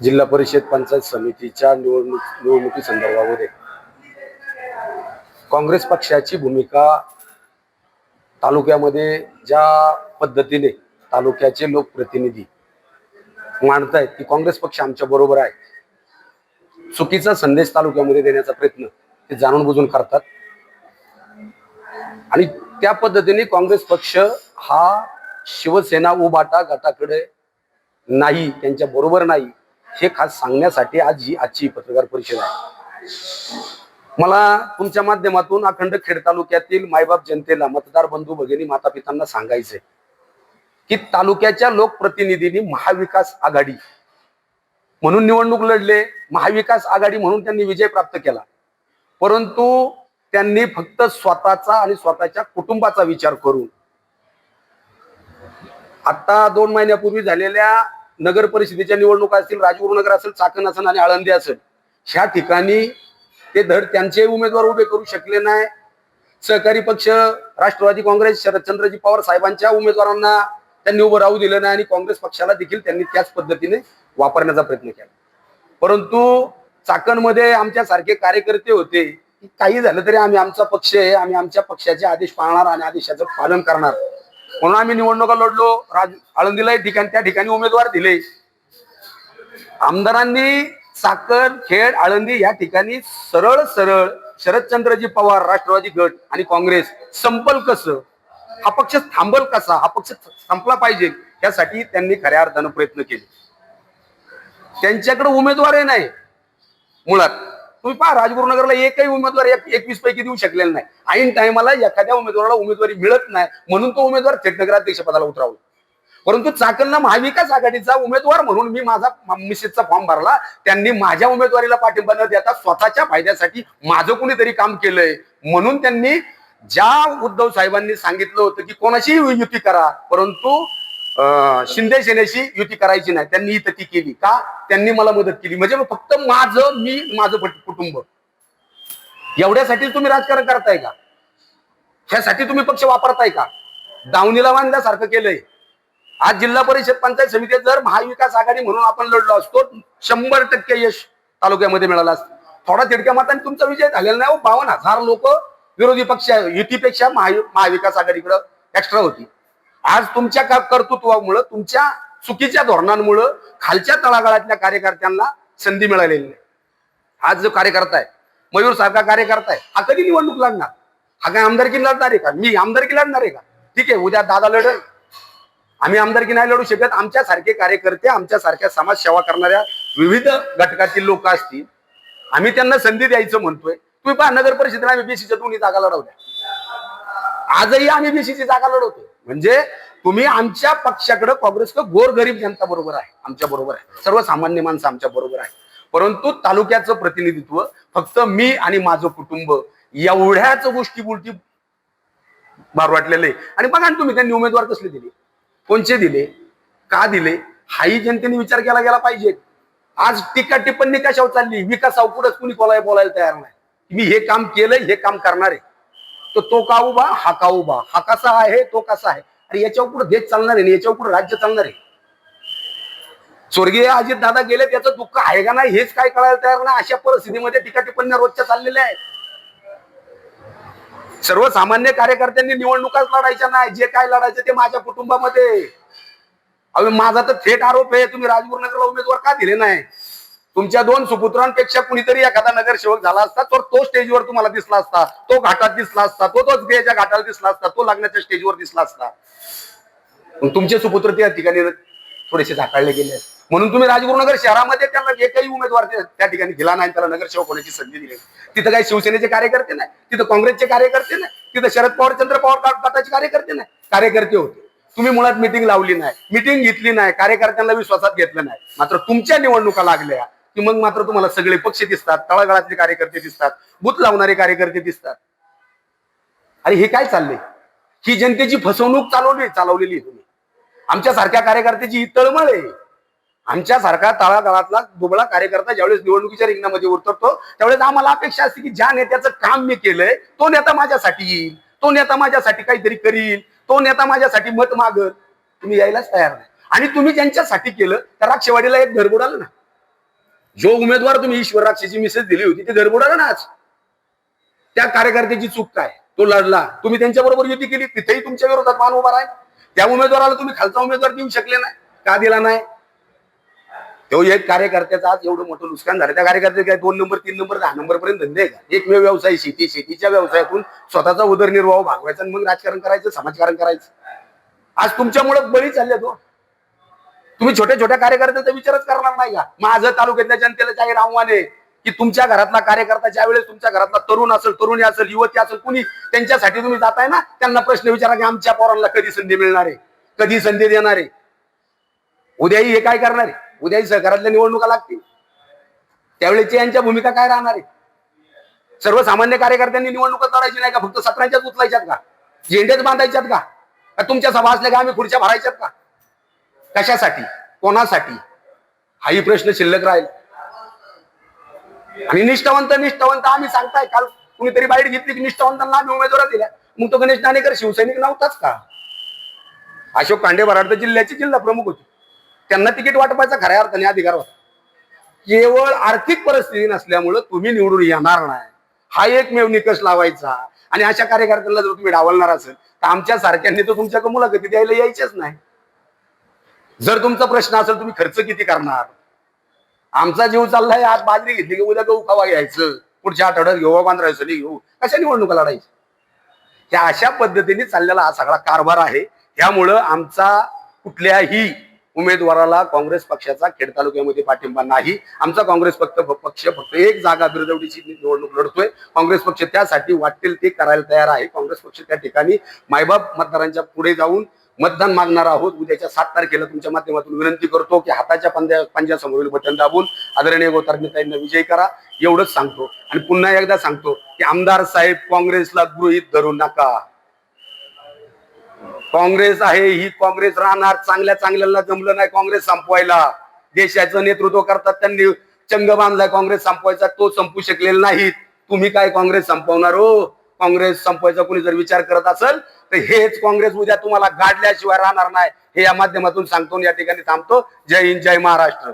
जिल्हा परिषद पंचायत समितीच्या निवडणूक निवडणुकी संदर्भामध्ये काँग्रेस पक्षाची भूमिका तालुक्यामध्ये ज्या पद्धतीने तालुक्याचे लोकप्रतिनिधी मानतायत की काँग्रेस पक्ष आमच्या बरोबर आहे चुकीचा संदेश तालुक्यामध्ये देण्याचा प्रयत्न ते जाणून बुजून करतात. आणि त्या पद्धतीने काँग्रेस पक्ष हा शिवसेना उबाटा गटाकडे नाही त्यांच्या बरोबर नाही हे खास सांगण्यासाठी आज ही आजची पत्रकार परिषद आहे. मला तुमच्या माध्यमातून अखंड खेड तालुक्यातील मायबाप जनतेला मतदार बंधू भगिनी माता पितांना सांगायचंय की तालुक्याच्या लोकप्रतिनिधींनी महाविकास आघाडी म्हणून निवडणूक लढले महाविकास आघाडी म्हणून त्यांनी विजय प्राप्त केला. परंतु त्यांनी फक्त स्वतःचा आणि स्वतःच्या कुटुंबाचा विचार करून आता दोन महिन्यापूर्वी झालेल्या नगर परिषदेच्या निवडणुका असतील राजगुरुनगर असेल चाकण असेल आणि आळंदी असेल ह्या ठिकाणी ते धड त्यांचे उमेदवार उभे करू शकले नाही. सहकारी पक्ष राष्ट्रवादी काँग्रेस शरदचंद्रजी पवार साहेबांच्या उमेदवारांना त्यांनी उभं राहू दिलं नाही आणि काँग्रेस पक्षाला देखील त्यांनी त्याच पद्धतीने वापरण्याचा प्रयत्न केला. परंतु चाकणमध्ये आमच्या सारखे कार्यकर्ते होते की काही झालं तरी आम्ही आमचा पक्ष आहे आम्ही आमच्या पक्षाचे आदेश पाळणार आणि आदेशाचं पालन करणार. म्हणून आम्ही निवडणुका लढलो. राज आळंदीला ठिकाण ठिकाणी त्या ठिकाणी उमेदवार दिले. आमदारांनी साखर खेड आळंदी या ठिकाणी सरळ सरळ शरदचंद्रजी पवार राष्ट्रवादी गट आणि काँग्रेस संपल कसं? हा पक्ष थांबल कसा? हा पक्ष संपला पाहिजे यासाठी त्यांनी खऱ्या अर्थानं प्रयत्न केले. त्यांच्याकडे उमेदवारही नाही. मुळात तुम्ही पहा राजगुरुनगरला एकही उमेदवार एक एकवीस पैकी देऊ शकलेला नाही. ऐन टायमाला एखाद्या उमेदवाराला उमेदवारी मिळत नाही म्हणून तो उमेदवार थेट नगराध्यक्ष पदाला उतरावला परंतु चाकणला महाविकास आघाडीचा उमेदवार म्हणून मी माझा मिसेसचा फॉर्म भरला त्यांनी माझ्या उमेदवारीला पाठिंबा न देता स्वतःच्या फायद्यासाठी माझं कुणीतरी काम केलंय. म्हणून त्यांनी ज्या उद्धव साहेबांनी सांगितलं होतं की कोणाशीही युती करा परंतु शिंदे सेनेशी युती करायची नाही. त्यांनी ही ती केली. का? त्यांनी मला मदत केली. म्हणजे मग फक्त माझं मी माझं कुटुंब. एवढ्यासाठी तुम्ही राजकारण करताय का? ह्यासाठी तुम्ही पक्ष वापरताय का? दावणीला बांधल्यासारखं केलंय. आज जिल्हा परिषद पंचायत समितीत जर महाविकास आघाडी म्हणून आपण लढलो असतो शंभर टक्के यश तालुक्यामध्ये मिळालं असतो. थोडा तिडक्या मतांनी तुमचा विजय झालेला नाही हो. बावन्न हजार लोक विरोधी पक्ष युतीपेक्षा महा महाविकास आघाडीकडे एक्स्ट्रा होती. आज तुमच्या का- कर्तृत्वामुळं तुमच्या चुकीच्या धोरणांमुळं खालच्या तळागाळातल्या कार्यकर्त्यांना संधी मिळालेली नाही. आज जो कार्यकर्ता आहे मयूर सारखा कार्यकर्ता आहे हा कधी निवडणूक लागणार हा काय आमदारकी लढणार आहे का? मी आमदारकी लढणार आहे का? ठीक आहे उद्या दादा लढल. आम्ही आमदारकी नाही लढू शकत आमच्या सारखे कार्यकर्ते आमच्या सारख्या समाज सेवा करणाऱ्या विविध घटकातील लोक असतील. आम्ही त्यांना संधी द्यायचं म्हणतोय. तुम्ही पहा नगर परिषदेला आम्ही बीसीच्या दोन्ही जागा लढवल्या. आजही आम्ही बीसीची जागा लढवतो म्हणजे तुम्ही आमच्या पक्षाकडे काँग्रेसकडे गोरगरीब जनता बरोबर आहे आमच्या बरोबर आहे. सर्वसामान्य माणसं आमच्या बरोबर आहे. परंतु तालुक्याचं प्रतिनिधित्व फक्त मी आणि माझं कुटुंब एवढ्याच गोष्टी बोलती भार वाटलेले आणि बघा ना तुम्ही त्यांनी उमेदवार कसले दिले? कोणचे दिले? का दिले? हाही जनतेने विचार केला गेला पाहिजे. आज टीका टिप्पणी कशावर चालली? विकासावर कुठंच कुणी बोलाय बोलायला तयार नाही. मी हे काम केलंय हे काम करणार. आहे तर तो का उभा? हा का उभा? हा कसा आहे? तो कसा आहे? आणि याच्यावर कुठं देश चालणार आहे आणि याच्यावर कुठं राज्य चालणार आहे? स्वर्गीय अजित दादा गेले त्याचं दुःख आहे का नाही हेच काय कळायला तयार नाही. अशा परिस्थितीमध्ये टीका टिप्पण्या रोजच्या चाललेल्या आहेत. सर्वसामान्य कार्यकर्त्यांनी निवडणुकाच लढायच्या नाही. जे काय लढायचं ते माझ्या कुटुंबामध्ये. अरे माझा तर थेट आरोप आहे. तुम्ही राजगुरुनगरला उमेदवार का दिले नाही? तुमच्या दोन सुपुत्रांपेक्षा कुणीतरी एखादा नगरसेवक झाला असता तर तो स्टेजवर तुम्हाला दिसला असता. तो घाटात दिसला असता. तो तोच गेच्या घाटाला दिसला असता. तो लग्नाच्या स्टेजवर दिसला असता. तुमचे सुपुत्र त्या ठिकाणी थोडेसे झाकाळले गेले. म्हणून तुम्ही राजगुरुनगर शहरामध्ये त्यांना एकही उमेदवार त्या ठिकाणी दिला नाही त्याला नगरसेवक होण्याची संधी दिली. तिथं काही शिवसेनेचे कार्यकर्ते नाही. तिथं काँग्रेसचे कार्यकर्ते नाही. तिथं शरद पवार चंद्र पवार गटाचे कार्यकर्ते नाही. कार्यकर्ते होते. तुम्ही मुळात मिटिंग लावली नाही. मिटिंग घेतली नाही. कार्यकर्त्यांना विश्वासात घेतलं नाही. मात्र तुमच्या निवडणुका लागल्या. की मग मात्र तुम्हाला सगळे पक्ष दिसतात तळागाळातले कार्यकर्ते दिसतात बुथ लावणारे कार्यकर्ते दिसतात. अरे हे काय चाललंय? ही जनतेची फसवणूक चालवली चालवलेली तुम्ही. आमच्या सारख्या कार्यकर्त्याची ही तळमळ आहे. आमच्या सारखा तळागाळातला दुबळा कार्यकर्ता ज्यावेळेस निवडणुकीच्या रिंगणामध्ये उतरतो त्यावेळेस आम्हाला अपेक्षा असते की ज्या नेत्याचं काम मी केलंय तो नेता माझ्यासाठी येईल तो नेता माझ्यासाठी काहीतरी करील तो नेता माझ्यासाठी मत मागल. तुम्ही यायलाच तयार नाही. आणि तुम्ही ज्यांच्यासाठी केलं त्या राक्षवाडीला एक घर बुडालं ना. जो उमेदवार तुम्ही ईश्वर राक्षीची दिली होती ती गडबडाला ना आज त्या कार्यकर्त्याची चूक काय? तो लढला. तुम्ही त्यांच्या बरोबर युती केली तिथेही तुमच्या विरोधात मान उभा आहे त्या उमेदवाराला तुम्ही खालचा उमेदवार देऊ शकले नाही का दिला नाही? तो एक कार्यकर्त्याचा आज एवढं मोठं नुकसान झालं. त्या कार्यकर्त्याचे काय दोन नंबर तीन नंबर दहा नंबर पर्यंत धंदे आहे का? एकमेव व्यवसाय शेती शेतीच्या व्यवसायातून स्वतःचा उदरनिर्वाह भागवायचा आणि मग राजकारण करायचं समाजकारण करायचं. आज तुमच्यामुळे बळी चालले तो हो. तुम्ही छोट्या छोट्या कार्यकर्त्याचा विचारच करणार नाही का? माझं तालुक्यातल्या जनतेला जाहीर आव्हान आहे की तुमच्या घरातला कार्यकर्ता ज्या वेळेस तुमच्या घरातला तरुण असेल तरुणी असेल युवती असेल कुणी त्यांच्यासाठी तुम्ही जाताय ना त्यांना प्रश्न विचारा की आमच्या पोरांना कधी संधी मिळणार आहे? कधी संधी देणार आहे? उद्याही हे काय करणार आहे? उद्याही सहकारातल्या निवडणुका लागतील. त्यावेळेची यांच्या भूमिका काय राहणार आहे? सर्वसामान्य कार्यकर्त्यांनी निवडणुका लढायची नाही का? फक्त सतराच्याच उचलायच्यात का? झेंडेच बांधायच्यात का? का तुमच्या सभा असल्या का आम्ही खुर्च्या भरायच्यात का? कशासाठी? कोणासाठी? हाही प्रश्न शिल्लक राहील. आणि निष्ठावंत निष्ठावंत आम्ही सांगताय काल कुणीतरी बाईट घेतली की निष्ठावंतांना आम्ही उमेदवार दिल्या. मग तो गणेश नाणेकर शिवसैनिक नव्हताच का? अशोक कांडे बराड जिल्ह्याचे जिल्हा प्रमुख होते. त्यांना तिकीट वाटपायचा खऱ्या अर्थाने अधिकार होता. केवळ आर्थिक परिस्थिती नसल्यामुळं तुम्ही निवडून येणार नाही. हा एकमेव निकष लावायचा. आणि अशा कार्यकर्त्यांना जर तुम्ही डावलणार असेल तर आमच्या सारख्यांनी तर तुमच्याकडे मुलाखती द्यायला यायचेच नाही. जर तुमचा प्रश्न असेल तुम्ही खर्च किती करणार? आमचा जीव चाललाय आज बाजरी घेतली की उद्या गहू खावा घ्यायचं. पुढच्या आठवड्यात घेऊ बांधरायचं घेऊ कशा निवडणुका लढायची ह्या अशा पद्धतीने चाललेला हा सगळा कारभार आहे. त्यामुळं आमचा कुठल्याही उमेदवाराला काँग्रेस पक्षाचा खेड तालुक्यामध्ये पाठिंबा नाही. आमचा काँग्रेस फक्त पक्ष फक्त एक जागा बिरजवडीची निवडणूक लढतोय. काँग्रेस पक्ष त्यासाठी वाटेल ते करायला तयार आहे. काँग्रेस पक्ष त्या ठिकाणी मायबाप मतदारांच्या पुढे जाऊन मतदान मागणार आहोत. उद्याच्या सात तारखेला तुमच्या माध्यमातून विनंती करतो की हाताच्या पंजा पंजासमोरील बटन दाबून आदरणीय गोतारमिताईंना विजय करा. एवढंच सांगतो. आणि पुन्हा एकदा सांगतो की आमदार साहेब काँग्रेसला गृहीत धरू नका. काँग्रेस आहे ही काँग्रेस राहणार. चांगल्या चांगल्याला जमलं नाही काँग्रेस संपवायला. देशाचं नेतृत्व करतात त्यांनी. चंग बांधलाय काँग्रेस संपवायचा तो संपू शकलेला नाही तुम्ही काय काँग्रेस संपवणार हो? काँग्रेस संपवायचा कोणी जर विचार करत असेल तर हेच काँग्रेस उद्या तुम्हाला गाडल्याशिवाय राहणार नाही. हे या माध्यमातून सांगतो या ठिकाणी थांबतो. जय हिंद जय महाराष्ट्र.